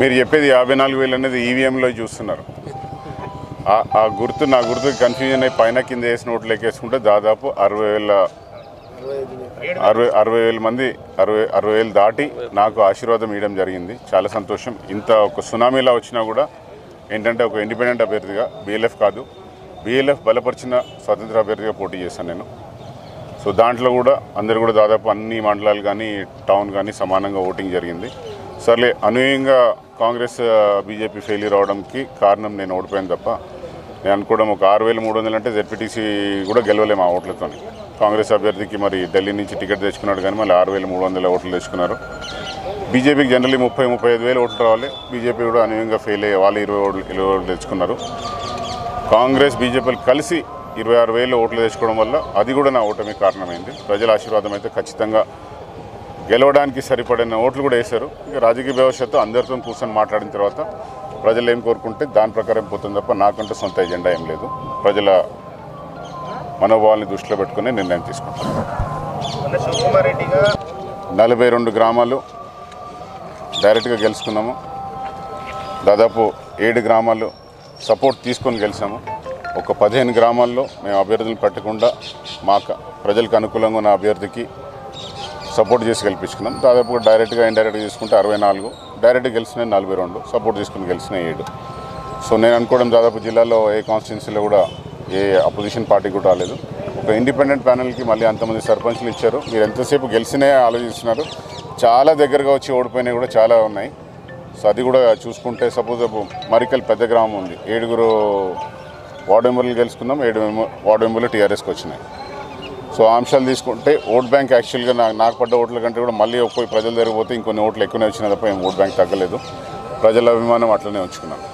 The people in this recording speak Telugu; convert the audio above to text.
మీరు చెప్పేది యాభై నాలుగు వేలు అనేది ఈవీఎంలో చూస్తున్నారు. ఆ- ఆ గుర్తు నా గుర్తు కన్ఫ్యూజన్ అయి పైన కింద వేసిన ఓట్లు లెక్కేసుకుంటే దాదాపు అరవై వేల అరవై అరవై వేల మంది అరవై అరవై వేలు దాటి నాకు ఆశీర్వాదం ఇవ్వడం జరిగింది. చాలా సంతోషం. ఇంత ఒక సునామీలా వచ్చినా కూడా ఏంటంటే ఒక ఇండిపెండెంట్ అభ్యర్థిగా బీఎల్ఎఫ్ కాదు బీఎల్ఎఫ్ బలపరిచిన స్వతంత్ర అభ్యర్థిగా పోటీ చేశాను నేను. సో దాంట్లో కూడా అందరు కూడా దాదాపు అన్ని మండలాలు కానీ టౌన్ కానీ సమానంగా ఓటింగ్ జరిగింది. సర్లే అనూహ్యంగా కాంగ్రెస్ బీజేపీ ఫెయిల్యూర్ అవడంకి కారణం నేను ఓడిపోయాను తప్ప నేను అనుకోవడం ఒక ఆరు వేల మూడు వందలు అంటే జెడ్పీటీసీ కూడా గెలవలేము ఆ ఓట్లతో కాంగ్రెస్ అభ్యర్థికి మరి ఢిల్లీ నుంచి టికెట్ తెచ్చుకున్నాడు కానీ మళ్ళీ ఆరు వేల మూడు వందల ఓట్లు తెచ్చుకున్నారు. బీజేపీకి జనరల్లీ ముప్పై ముప్పై ఐదు వేలు ఓట్లు రావాలి. బీజేపీ కూడా అనూహ్యంగా ఫెయిల్ అయ్యే వాళ్ళు ఇరవై ఓట్లు ఇరవై ఓట్లు తెచ్చుకున్నారు. కాంగ్రెస్ బీజేపీలు కలిసి ఇరవై ఆరు వేలు ఓట్లు తెచ్చుకోవడం వల్ల అది కూడా నా ఓటమి కారణమైంది. ప్రజల ఆశీర్వాదం అయితే ఖచ్చితంగా గెలవడానికి సరిపడిన ఓట్లు కూడా వేశారు. ఇక రాజకీయ భవిష్యత్తు అందరితో కూర్చొని మాట్లాడిన తర్వాత ప్రజలు ఏం కోరుకుంటే దాని ప్రకారం పోతుంది తప్ప నాకంటూ సొంత ఎజెండా ఏం లేదు. ప్రజల మనోభావాల్ని దృష్టిలో పెట్టుకుని నిర్ణయం తీసుకుంటాను. నలభై రెండు గ్రామాలు డైరెక్ట్గా గెలుచుకున్నాము. దాదాపు ఏడు గ్రామాలు సపోర్ట్ తీసుకొని గెలిచాము. ఒక పదిహేను గ్రామాల్లో మేము అభ్యర్థులను పెట్టకుండా మా ప్రజలకు అనుకూలంగా ఉన్న అభ్యర్థికి సపోర్ట్ చేసి గెలిపించుకున్నాం. దాదాపుగా డైరెక్ట్గా ఇండైరెక్ట్గా తీసుకుంటే అరవై నాలుగు. డైరెక్ట్గా గెలిచిన నలభై రెండు. సపోర్ట్ చేసుకుని గెలిచిన ఏడు. సో నేను అనుకోవడం దాదాపు జిల్లాలో ఏ కాన్స్టిట్యున్సీలో కూడా ఏ అపోజిషన్ పార్టీ కూడా రాలేదు. ఒక ఇండిపెండెంట్ ప్యానెల్కి మళ్ళీ అంతమంది సర్పంచ్లు ఇచ్చారు. మీరు ఎంతసేపు గెలిచినే ఆలోచిస్తున్నారు. చాలా దగ్గరగా వచ్చి ఓడిపోయినవి కూడా చాలా ఉన్నాయి. సో అది కూడా చూసుకుంటే సపోజ్ మరికల్ పెద్ద గ్రామం ఉంది. ఏడుగురు వార్డు మెంబర్లు గెలుచుకున్నాం. ఏడు మెంబర్ వార్డు మెంబర్లు టీఆర్ఎస్కి వచ్చినాయి. సో ఆ అంశాలు తీసుకుంటే ఓట్ బ్యాంక్ యాక్చువల్గా నాకు నాకు పడ్డ ఓట్ల కంటే కూడా మళ్ళీ పోయి ప్రజలు జరిగిపోతే ఇంకొన్ని ఓట్లు ఎక్కువనే వచ్చిన తప్ప ఓట్ బ్యాంక్ తగ్గలేదు. ప్రజల అభిమానం అట్లనే ఉంచుకున్నాను